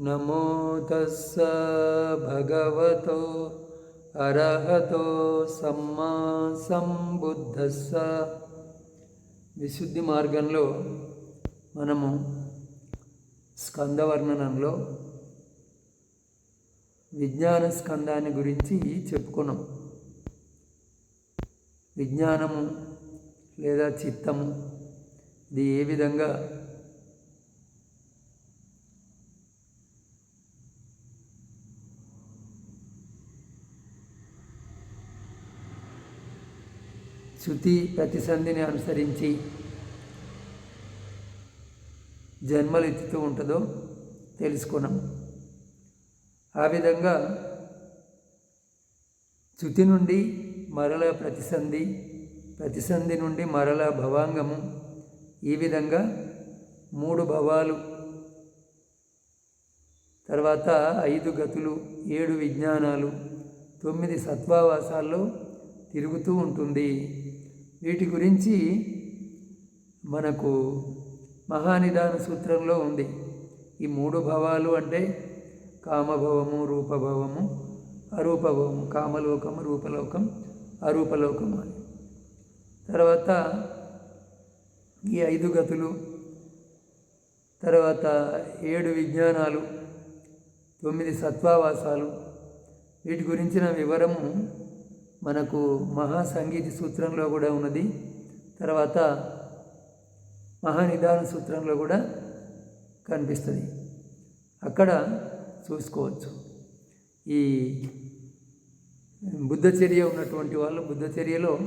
నమో తస్స భగవతో అర్హతో సమ్మా సంబుద్ధస్స. విశుద్ధి మార్గంలో మనము స్కందవర్ణనంలో విజ్ఞాన స్కందాన్ని గురించి చెప్పుకున్నాం. విజ్ఞానము లేదా చిత్తము ఇది ఏ విధంగా శృతి ప్రతిసంధిని అనుసరించి జన్మలు ఎత్తుతూ ఉంటుందో తెలుసుకున్నాం. ఆ విధంగా శృతి నుండి మరల ప్రతిసంధి ప్రతిసంధి నుండి మరల భవాంగము ఈ విధంగా మూడు భవాలు తర్వాత ఐదు గతులు ఏడు విజ్ఞానాలు తొమ్మిది సత్వావాసాల్లో తిరుగుతూ ఉంటుంది. వీటి గురించి మనకు మహానిదాన సూత్రంలో ఉంది. ఈ మూడు భవాలు అంటే కామభవము రూపభవము అరూపభవము కామలోకం రూపలోకం అరూపలోకం అని. తర్వాత ఈ ఐదు గతులు తర్వాత ఏడు విజ్ఞానాలు తొమ్మిది సత్వావాసాలు. వీటి గురించిన వివరము మనకు మహాసంగీతి సూత్రంలో కూడా ఉన్నది. తర్వాత మహానిదాన సూత్రంలో కూడా కనిపిస్తుంది. అక్కడ చూసుకోవచ్చు. ఈ బుద్ధచర్య ఉన్నటువంటి వాళ్ళు బుద్ధచర్యలో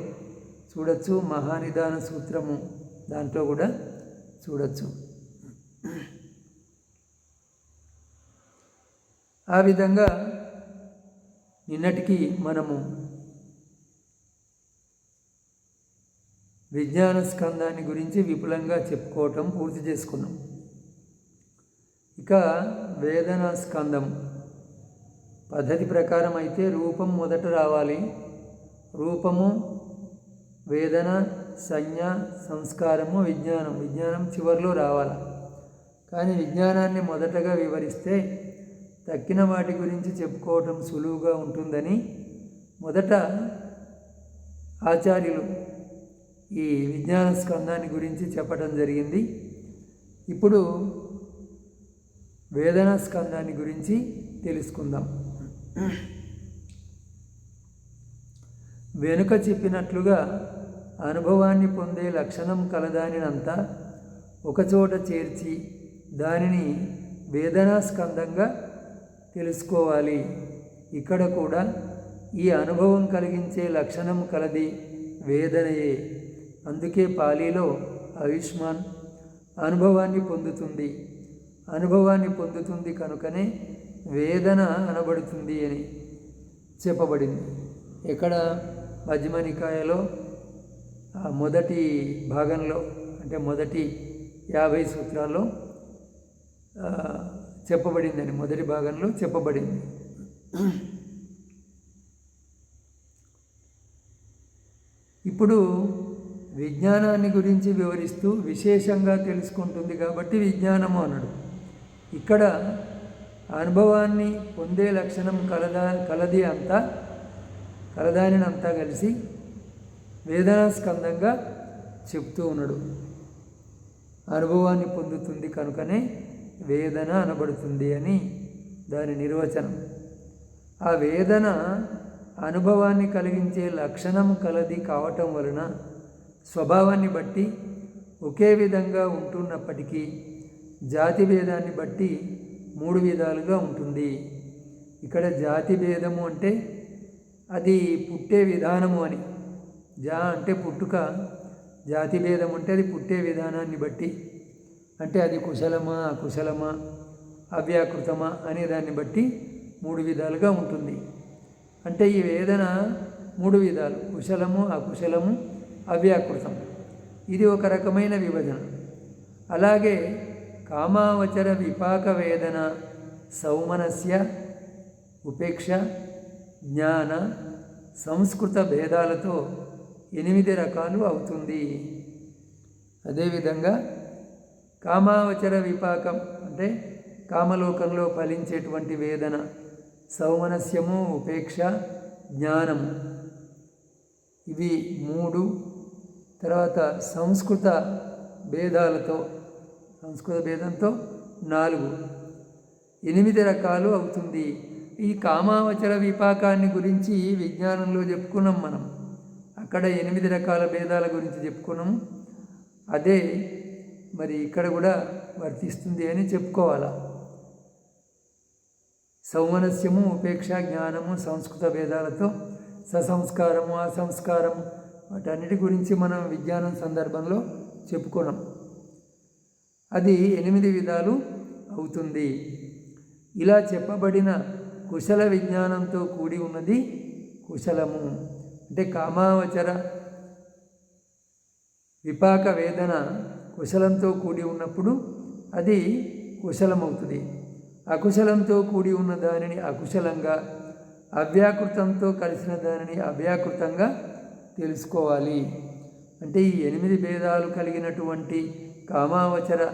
చూడొచ్చు మహానిదాన సూత్రము దాంట్లో కూడా చూడొచ్చు. ఆ విధంగా నిన్నటికి మనము విజ్ఞాన స్కందాన్ని గురించి విపులంగా చెప్పుకోవటం పూర్తి చేసుకున్నాం. ఇక వేదన స్కందం పద్ధతి ప్రకారం అయితే రూపం మొదట రావాలి. రూపము వేదన సంజ్ఞ సంస్కారము విజ్ఞానం. విజ్ఞానం చివరిలో రావాలి. కానీ విజ్ఞానాన్ని మొదటగా వివరిస్తే తక్కిన వాటి గురించి చెప్పుకోవటం సులువుగా ఉంటుందని మొదట ఆచార్యులు ఈ విజ్ఞాన స్కందాన్ని గురించి చెప్పడం జరిగింది. ఇప్పుడు వేదనా స్కందాన్ని గురించి తెలుసుకుందాం. వెనుక చెప్పినట్లుగా అనుభవాన్ని పొందే లక్షణం కలదానినంతా ఒకచోట చేర్చి దానిని వేదనా స్కందంగా తెలుసుకోవాలి. ఇక్కడ కూడా ఈ అనుభవం కలిగించే లక్షణం కలది వేదనయే. అందుకే పాలీలో ఆయుష్మాన్ అనుభవాన్ని పొందుతుంది. అనుభవాన్ని పొందుతుంది కనుకనే వేదన అనబడుతుంది అని చెప్పబడింది. ఇక్కడ మధ్యమనికాయలో మొదటి భాగంలో అంటే మొదటి యాభై సూత్రాల్లో చెప్పబడిందని మొదటి భాగంలో చెప్పబడింది. ఇప్పుడు విజ్ఞానాన్ని గురించి వివరిస్తూ విశేషంగా తెలుసుకుంటుంది కాబట్టి విజ్ఞానము అనడు ఇక్కడ అనుభవాన్ని పొందే లక్షణం కలదా కలది అంతా కలదానినంతా కలిసి వేదనాస్కందంగా చెప్తూ ఉన్నాడు. అనుభవాన్ని పొందుతుంది కనుకనే వేదన అనబడుతుంది అని దాని నిర్వచనం. ఆ వేదన అనుభవాన్ని కలిగించే లక్షణం కలది కావటం వలన స్వభావాన్ని బట్టి ఒకే విధంగా ఉంటున్నప్పటికీ జాతి భేదాన్ని బట్టి మూడు విధాలుగా ఉంటుంది. ఇక్కడ జాతి భేదము అంటే అది పుట్టే విధానము అని. జా అంటే పుట్టుక జాతి భేదం అంటే అది పుట్టే విధానాన్ని బట్టి. అంటే అది కుశలమా అకుశలమా అవ్యాకృతమా అనే దాన్ని బట్టి మూడు విధాలుగా ఉంటుంది. అంటే ఈ వేదన మూడు విధాలు కుశలము అకుశలము అవ్యాకృతం. ఇది ఒక రకమైన విభజన. అలాగే కామావచర విపాక వేదన సౌమనస్య ఉపేక్ష జ్ఞాన సంస్కృత భేదాలతో ఎనిమిది రకాలు అవుతుంది. అదేవిధంగా కామావచర విపాకం అంటే కామలోకంలో ఫలించేటువంటి వేదన సౌమనస్యము ఉపేక్ష జ్ఞానము. ఇవి మూడు తర్వాత సంస్కృత భేదాలతో సంస్కృత భేదంతో నాలుగు. ఎనిమిది రకాలు అవుతుంది. ఈ కామావచర విపాకాన్ని గురించి విజ్ఞానంలో చెప్పుకున్నాం మనం. అక్కడ ఎనిమిది రకాల భేదాల గురించి చెప్పుకున్నాము అదే మరి ఇక్కడ కూడా వర్తిస్తుంది అని చెప్పుకోవాలా. సౌమనస్యము ఉపేక్ష జ్ఞానము సంస్కృత భేదాలతో ససంస్కారము అసంస్కారము. వాటన్నిటి గురించి మనం విజ్ఞానం సందర్భంలో చెప్పుకున్నాం అది ఎనిమిది విధాలు అవుతుంది. ఇలా చెప్పబడిన కుశల విజ్ఞానంతో కూడి ఉన్నది కుశలము. అంటే కామావచర విపాక వేదన కుశలంతో కూడి ఉన్నప్పుడు అది కుశలమవుతుంది. అకుశలంతో కూడి ఉన్న దానిని అకుశలంగా అవ్యాకృతంతో కలిసిన దానిని అవ్యాకృతంగా తెలుసుకోవాలి. అంటే ఈ ఎనిమిది భేదాలు కలిగినటువంటి కామావచర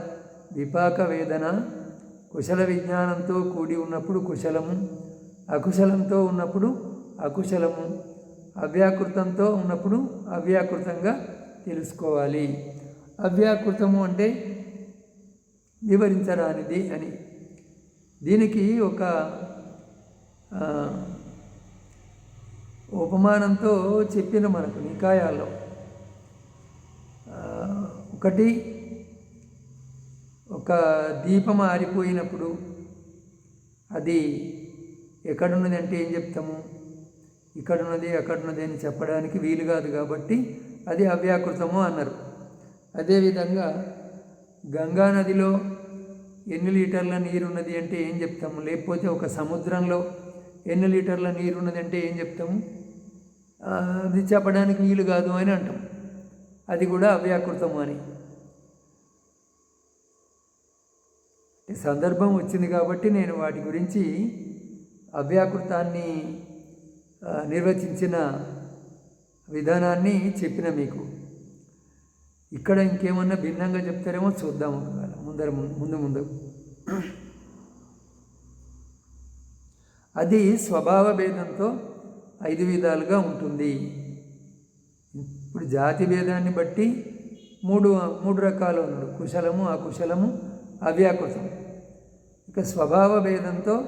విపాక వేదన కుశల విజ్ఞానంతో కూడి ఉన్నప్పుడు కుశలము అకుశలంతో ఉన్నప్పుడు అకుశలము అవ్యాకృతంతో ఉన్నప్పుడు అవ్యాకృతంగా తెలుసుకోవాలి. అవ్యాకృతము అంటే వివరించరానిది అని. దీనికి ఒక ఉపమానంతో చెప్పిన మనకు నికాయాల్లో ఒకటి ఒక దీపం ఆరిపోయినప్పుడు అది ఎక్కడున్నది అంటే ఏం చెప్తాము? ఇక్కడున్నది అక్కడున్నది అని చెప్పడానికి వీలు కాదు కాబట్టి అది అవ్యాకృతము అన్నారు. అదేవిధంగా గంగా నదిలో ఎన్ని లీటర్ల నీరు ఉన్నది అంటే ఏం చెప్తాము? లేకపోతే ఒక సముద్రంలో ఎన్ని లీటర్ల నీరు ఉన్నదంటే ఏం చెప్తాము? అది చెప్పడానికి వీలు కాదు అని అంటాం. అది కూడా అవ్యాకృతము అని. సందర్భం వచ్చింది కాబట్టి నేను వాటి గురించి అవ్యాకృతాన్ని నిర్వచించిన విధానాన్ని చెప్పిన మీకు. ఇక్కడ ఇంకేమన్నా భిన్నంగా చెప్తారేమో చూద్దాం ఒకవేళ. ముందర ముందు ముందు. అది స్వభావ భేదంతో ఐదు విధాలుగా ఉంటుంది. ఇప్పుడు జాతి భేదాన్ని బట్టి మూడు మూడు రకాలు ఉన్నాడు. కుశలము అకుశలము అవ్యాకృతం. ఇక స్వభావ భేదంతో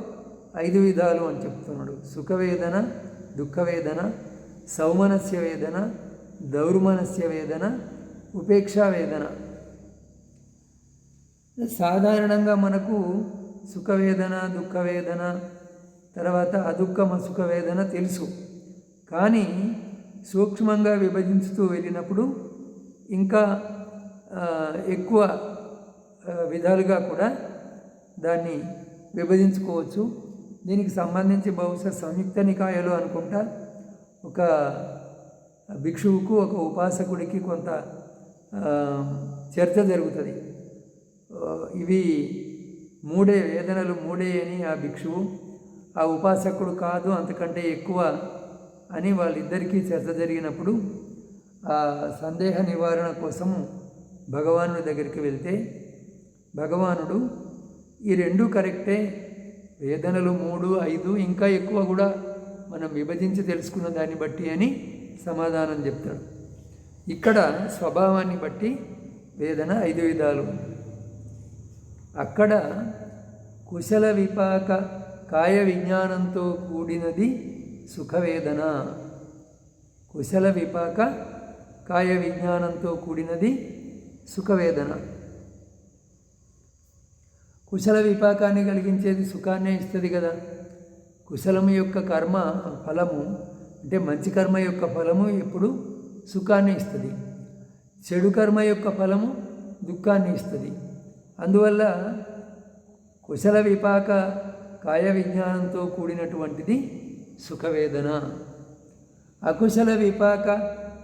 ఐదు విధాలు అని చెప్తున్నాడు. సుఖవేదన దుఃఖవేదన సౌమనస్య వేదన దౌర్మనస్య వేదన ఉపేక్షా వేదన సాధారణంగా మనకు సుఖవేదన దుఃఖవేదన తర్వాత అదుఃఖమ సుఖవేదన తెలుసు. కానీ సూక్ష్మంగా విభజించుతూ వెళ్ళినప్పుడు ఇంకా ఎక్కువ విధాలుగా కూడా దాన్ని విభజించుకోవచ్చు. దీనికి సంబంధించి బహుశా సంయుక్త నికాయలు అనుకుంటా. ఒక భిక్షువుకు ఒక ఉపాసకుడికి కొంత చర్చ జరుగుతుంది. ఇవి మూడే వేదనలు మూడే అని ఆ భిక్షువు ఆ ఉపాసకుడు కాదు అంతకంటే ఎక్కువ అని వాళ్ళిద్దరికీ చర్చ జరిగినప్పుడు ఆ సందేహ నివారణ కోసము భగవానుడి దగ్గరికి వెళ్తే భగవానుడు ఈ రెండు కరెక్టే. వేదనలు మూడు ఐదు ఇంకా ఎక్కువ కూడా మనం విభజించి తెలుసుకున్న దాన్ని బట్టి అని సమాధానం చెప్తాడు. ఇక్కడ స్వభావాన్ని బట్టి వేదన ఐదు విధాలు అక్కడ కుశల విపాక కాయ విజ్ఞానంతో కూడినది సుఖవేదన. కుశల విపాక కాయ విజ్ఞానంతో కూడినది సుఖవేదన. కుశల విపాకాన్ని కలిగించేది సుఖాన్నే ఇస్తుంది కదా. కుశలం యొక్క కర్మ ఫలము అంటే మంచి కర్మ యొక్క ఫలము ఎప్పుడు సుఖాన్ని ఇస్తుంది. చెడు కర్మ యొక్క ఫలము దుఃఖాన్ని ఇస్తుంది. అందువల్ల కుశల విపాక కాయ విజ్ఞానంతో కూడినటువంటిది సుఖవేదన. అకుశల విపాక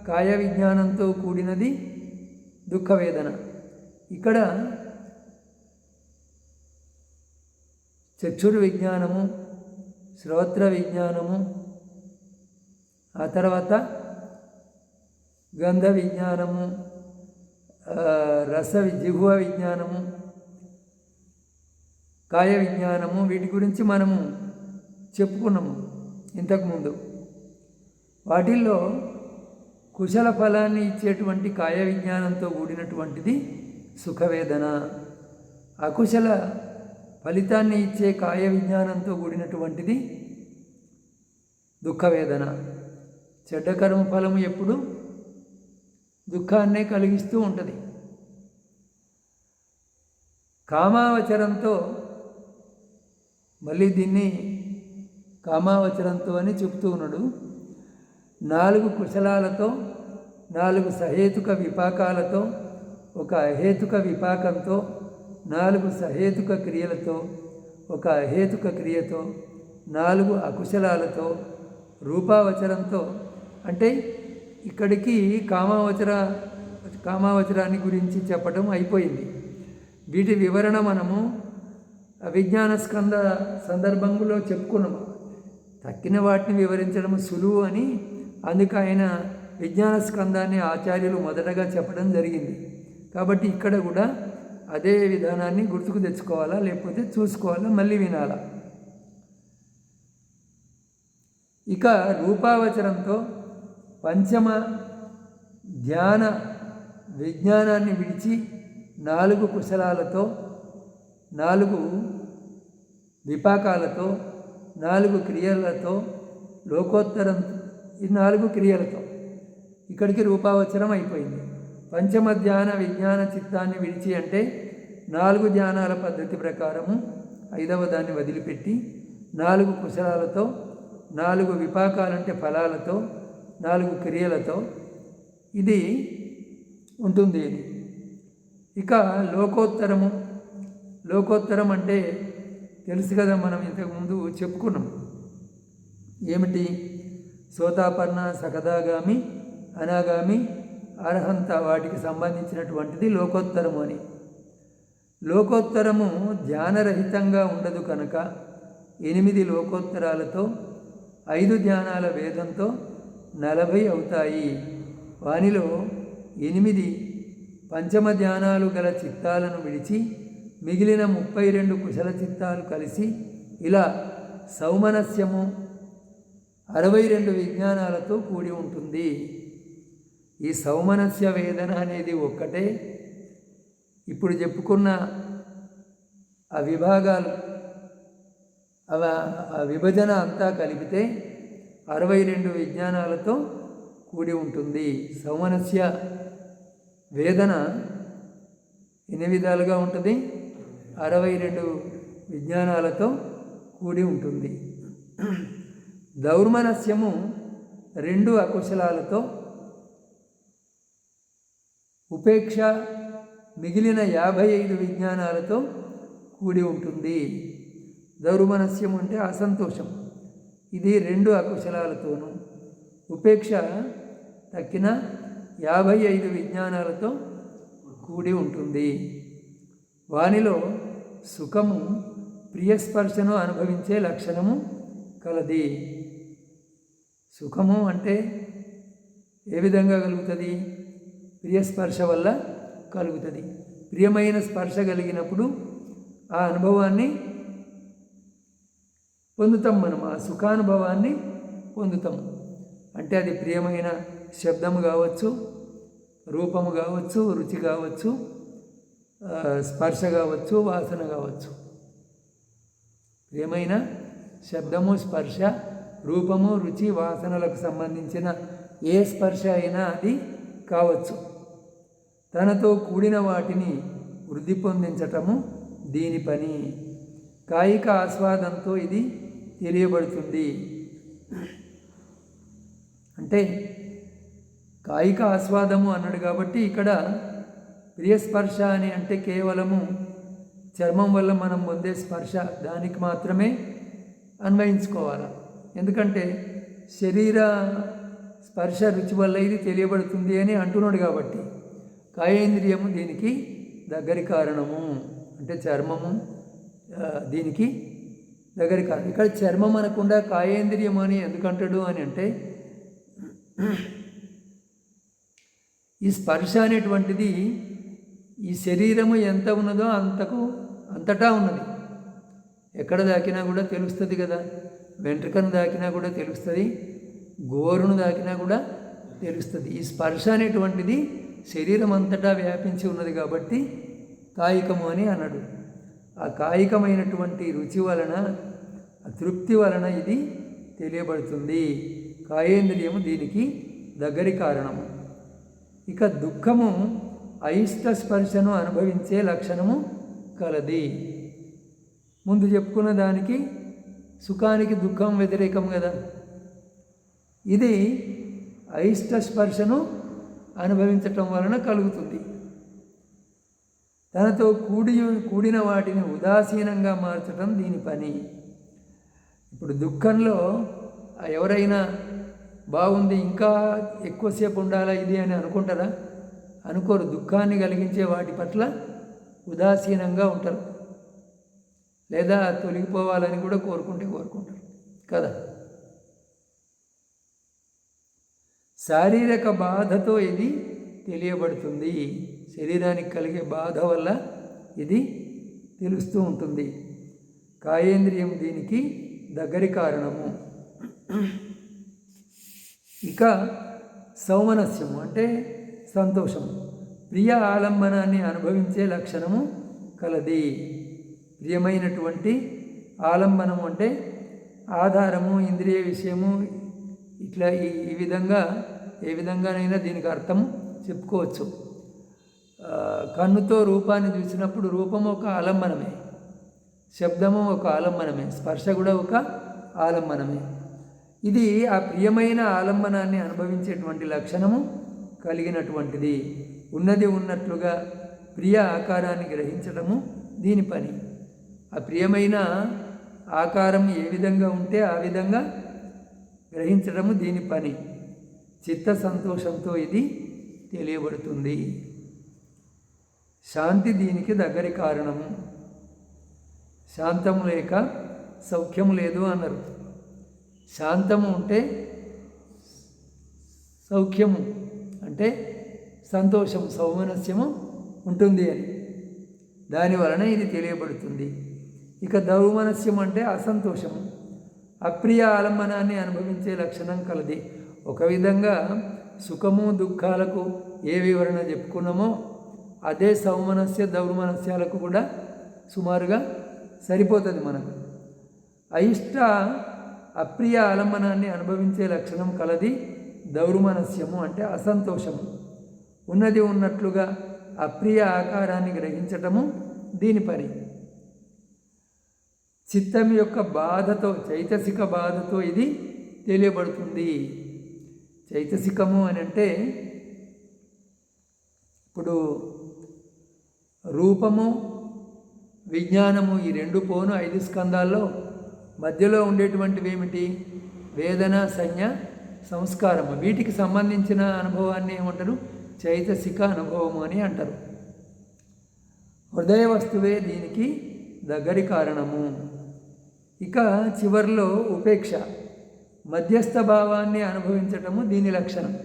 కాయ విజ్ఞానంతో కూడినది దుఃఖవేదన. ఇక్కడ చక్షురు విజ్ఞానము శ్రోత్ర విజ్ఞానము ఆ తర్వాత గంధ విజ్ఞానము రస జిహువ విజ్ఞానము కాయ విజ్ఞానము వీటి గురించి మనము చెప్పుకున్నాము ఇంతకుముందు. వాటిల్లో కుశల ఫలాన్ని ఇచ్చేటువంటి కాయ విజ్ఞానంతో కూడినటువంటిది సుఖవేదన. అకుశల ఫలితాన్ని ఇచ్చే కాయ విజ్ఞానంతో కూడినటువంటిది దుఃఖవేదన. చెడ్డ కర్మ ఫలము ఎప్పుడు దుఃఖాన్నే కలిగిస్తూ ఉంటుంది. కామావచరంతో మళ్ళీ దీన్ని కామావచరంతో అని చెప్తూ ఉన్నాడు. నాలుగు కుశలాలతో నాలుగు సహేతుక విపాకాలతో ఒక అహేతుక విపాకంతో నాలుగు సహేతుక క్రియలతో ఒక అహేతుక క్రియతో నాలుగు అకుశలాలతో రూపావచరంతో అంటే ఇక్కడికి కామావచర కామావచరాన్ని గురించి చెప్పడం అయిపోయింది. వీటి వివరణ మనము అవిజ్ఞాన స్కంద సందర్భంలో చెప్పుకున్నాము తక్కిన వాటిని వివరించడం సులువు అని అందుకు ఆయన విజ్ఞాన స్కందాన్ని ఆచార్యులు మొదటగా చెప్పడం జరిగింది. కాబట్టి ఇక్కడ కూడా అదే విధానాన్ని గుర్తుకు తెచ్చుకోవాలా లేకపోతే చూసుకోవాలా మళ్ళీ వినాలా? ఇక రూపావచరంతో పంచమ ధ్యాన విజ్ఞానాన్ని విడిచి నాలుగు కుశలాలతో నాలుగు విపాకాలతో నాలుగు క్రియలతో లోకోత్తరం ఈ నాలుగు క్రియలతో. ఇక్కడికి రూపావచనం అయిపోయింది. పంచమ ధ్యాన విజ్ఞాన చిత్తాన్ని విడిచి అంటే నాలుగు ధ్యానాల పద్ధతి ప్రకారము ఐదవ దాన్ని వదిలిపెట్టి నాలుగు కుశలాలతో నాలుగు విపాకాలంటే ఫలాలతో నాలుగు క్రియలతో. ఇది ఉంటుంది. ఇక లోకోత్తరము. లోకోత్తరం అంటే తెలుసు కదా మనం ఇంతకుముందు చెప్పుకున్నాం. ఏమిటి? సోతాపన్న సకదాగామి అనాగామి అర్హంత వాటికి సంబంధించినటువంటిది లోకోత్తరము అని. లోకోత్తరము ధ్యానరహితంగా ఉండదు కనుక ఎనిమిది లోకోత్తరాలతో ఐదు ధ్యానాల వేదంతో నలభై అవుతాయి. వానిలో ఎనిమిది పంచమ ధ్యానాలు గల చిత్తాలను విడిచి మిగిలిన ముప్పై రెండు కుశల చిత్తాలు కలిసి ఇలా సౌమనస్యము అరవై రెండు విజ్ఞానాలతో కూడి ఉంటుంది. ఈ సౌమనస్య వేదన అనేది ఒక్కటే. ఇప్పుడు చెప్పుకున్న ఆ విభాగాలు అవ ఆ విభజన అంతా కలిపితే అరవై రెండు విజ్ఞానాలతో కూడి ఉంటుంది. సౌమనస్య వేదన ఎన్ని విధాలుగా ఉంటుంది? అరవై రెండు విజ్ఞానాలతో కూడి ఉంటుంది. దౌర్మనస్యము రెండు అకుశలాలతో ఉపేక్ష మిగిలిన యాభై ఐదు విజ్ఞానాలతో కూడి ఉంటుంది. దౌర్మనస్యం అంటే అసంతోషం. ఇది రెండు అకుశలాలతోనూ. ఉపేక్ష తక్కిన యాభై ఐదు విజ్ఞానాలతో కూడి ఉంటుంది. వానిలో సుఖము ప్రియస్పర్శను అనుభవించే లక్షణము కలది. సుఖము అంటే ఏ విధంగా కలుగుతుంది? ప్రియస్పర్శ వల్ల కలుగుతుంది. ప్రియమైన స్పర్శ కలిగినప్పుడు ఆ అనుభవాన్ని పొందుతాం మనం. ఆ సుఖానుభవాన్ని పొందుతాం. అంటే అది ప్రియమైన శబ్దము కావచ్చు రూపము కావచ్చు రుచి కావచ్చు స్పర్శ కావచ్చు వాసన కావచ్చు. ప్రియమైన శబ్దము స్పర్శ రూపము రుచి వాసనలకు సంబంధించిన ఏ స్పర్శ అయినా అది కావచ్చు. తనతో కూడిన వాటిని వృద్ధి పొందించటము దీని పని. కాయిక ఆస్వాదంతో ఇది తెలియబడుతుంది. అంటే కాయిక ఆస్వాదము అన్నాడు కాబట్టి ఇక్కడ ప్రియస్పర్శ అని అంటే కేవలము చర్మం వల్ల మనం పొందే స్పర్శ దానికి మాత్రమే అన్వయించుకోవాలి. ఎందుకంటే శరీర స్పర్శ రుచి వల్ల ఇది తెలియబడుతుంది అని అంటున్నాడు కాబట్టి కాయేంద్రియము దీనికి దగ్గరి కారణము. అంటే చర్మము దీనికి దగ్గరి కారణం. ఇక్కడ చర్మం అనకుండా కాయేంద్రియం అని ఎందుకంటాడు అని అంటే ఈ స్పర్శ అనేటువంటిది ఈ శరీరము ఎంత ఉన్నదో అంతకు అంతటా ఉన్నది. ఎక్కడ దాకినా కూడా తెలుస్తుంది కదా. వెంట్రుకను దాకినా కూడా తెలుస్తుంది. గోరును దాకినా కూడా తెలుస్తుంది. ఈ స్పర్శ అనేటువంటిది శరీరం అంతటా వ్యాపించి ఉన్నది కాబట్టి కాయికము అని అన్నాడు ఆ కాయికమైనటువంటి రుచి వలన తృప్తి వలన ఇది తెలియబడుతుంది. కాయేంద్రియము దీనికి దగ్గరి కారణము. ఇక దుఃఖము అయిష్ట స్పర్శను అనుభవించే లక్షణము కలది. ముందు చెప్పుకున్న దానికి సుఖానికి దుఃఖం వ్యతిరేకం కదా. ఇది అయిష్ట స్పర్శను అనుభవించటం వలన కలుగుతుంది. తనతో కూడి కూడిన వాటిని ఉదాసీనంగా మార్చడం దీని పని. ఇప్పుడు దుఃఖంలో ఎవరైనా బాగుంది ఇంకా ఎక్కువసేపు ఉండాలా ఇది అని అనుకుంటారా? అనుకోరు దుఃఖాన్ని కలిగించే వాటి పట్ల ఉదాసీనంగా ఉంటారు. లేదా తొలగిపోవాలని కూడా కోరుకుంటే కోరుకుంటారు. కదా? శారీరక బాధతో ఇది తెలియబడుతుంది. శరీరానికి కలిగే బాధ వల్ల ఇది తెలుస్తూ ఉంటుంది. కాయేంద్రియం దీనికి దగ్గరి కారణము. ఇక సౌమనస్యము అంటే సంతోషము ప్రియ ఆలంబనాన్ని అనుభవించే లక్షణము కలది. ప్రియమైనటువంటి ఆలంబనము అంటే ఆధారము ఇంద్రియ విషయము ఇట్లా ఈ ఈ విధంగా ఏ విధంగానైనా దీనికి అర్థం చెప్పుకోవచ్చు. కన్నుతో రూపాన్ని చూసినప్పుడు రూపం ఒక ఆలంబనమే. శబ్దము ఒక ఆలంబనమే. స్పర్శ కూడా ఒక ఆలంబనమే. ఇది ఆ ప్రియమైన ఆలంబనాన్ని అనుభవించేటువంటి లక్షణము కలిగినటువంటిది. ఉన్నది ఉన్నట్లుగా ప్రియ ఆకారాన్ని గ్రహించడము దీని పని. ఆ ప్రియమైన ఆకారం ఏ విధంగా ఉంటే ఆ విధంగా గ్రహించడము దీని పని. చిత్త సంతోషంతో ఇది తెలియబడుతుంది. శాంతి దీనికి దగ్గరి కారణము శాంతం లేక సౌఖ్యం లేదు అన్నారు. శాంతము ఉంటే సౌఖ్యము అంటే సంతోషం సౌమనస్యము ఉంటుంది అని. దాని వలన ఇది తెలియబడుతుంది. ఇక దౌమనస్యం అంటే అసంతోషము. అప్రియ ఆలంబనాన్ని అనుభవించే లక్షణం కలది. ఒక విధంగా సుఖము దుఃఖాలకు ఏ వివరణ చెప్పుకున్నామో అదే సౌమనస్య దౌర్మనస్యాలకు కూడా సుమారుగా సరిపోతుంది మనకు. అయిష్ట అప్రియ ఆలంబనాన్ని అనుభవించే లక్షణం కలది. దౌర్మనస్యము అంటే అసంతోషము. ఉన్నది ఉన్నట్లుగా అప్రియ ఆకారాన్ని గ్రహించటము దీని పని. చిత్తం యొక్క బాధతో చైతసిక బాధతో ఇది తెలియబడుతుంది. చైతసికము అని అంటే ఇప్పుడు రూపము విజ్ఞానము ఈ రెండు పోను ఐదు స్కందాల్లో మధ్యలో ఉండేటువంటివి ఏమిటి వేదన సంజ్ఞ సంస్కారము. వీటికి సంబంధించిన అనుభవాన్ని ఏమంటారు? చైతసిక అనుభవము అని అంటారు. హృదయ వస్తువే దీనికి దగ్గరి కారణము. ఇక చివరిలో ఉపేక్ష. మధ్యస్థ భావాన్ని అనుభవించటము దీని లక్షణం.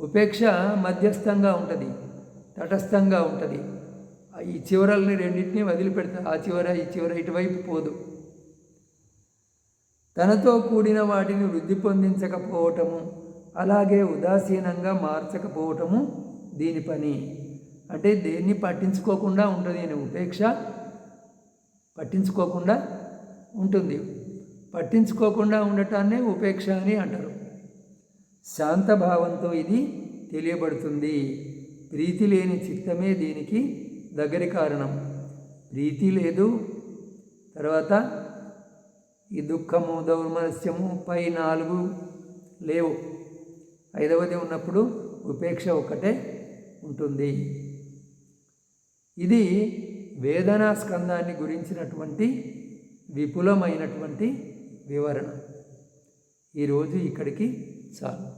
ఉపేక్ష మధ్యస్థంగా ఉంటుంది తటస్థంగా ఉంటుంది. ఈ చివరల్ని రెండింటినీ వదిలిపెడతా ఆ చివర ఈ చివర ఇటువైపు పోదు. తనతో కూడిన వాటిని వృద్ధి పొందించకపోవటము అలాగే ఉదాసీనంగా మార్చకపోవటము దీని పని. అంటే దేన్ని పట్టించుకోకుండా ఉంటుంది అని ఉపేక్ష. పట్టించుకోకుండా ఉంటుంది. పట్టించుకోకుండా ఉండటాన్నే ఉపేక్ష అని అంటారు. శాంతభావంతో ఇది తెలియబడుతుంది. ప్రీతి లేని చిత్తమే దీనికి దగ్గరి కారణం. ప్రీతి లేదు. తర్వాత ఈ దుఃఖము దౌర్మనస్యము పై నాలుగు లేవు. ఐదవది ఉన్నప్పుడు ఉపేక్ష ఒక్కటే ఉంటుంది. ఇది వేదనా స్కందాన్ని గురించినటువంటి విపులమైనటువంటి వివరణ. ఈరోజు ఇక్కడికి చాలు.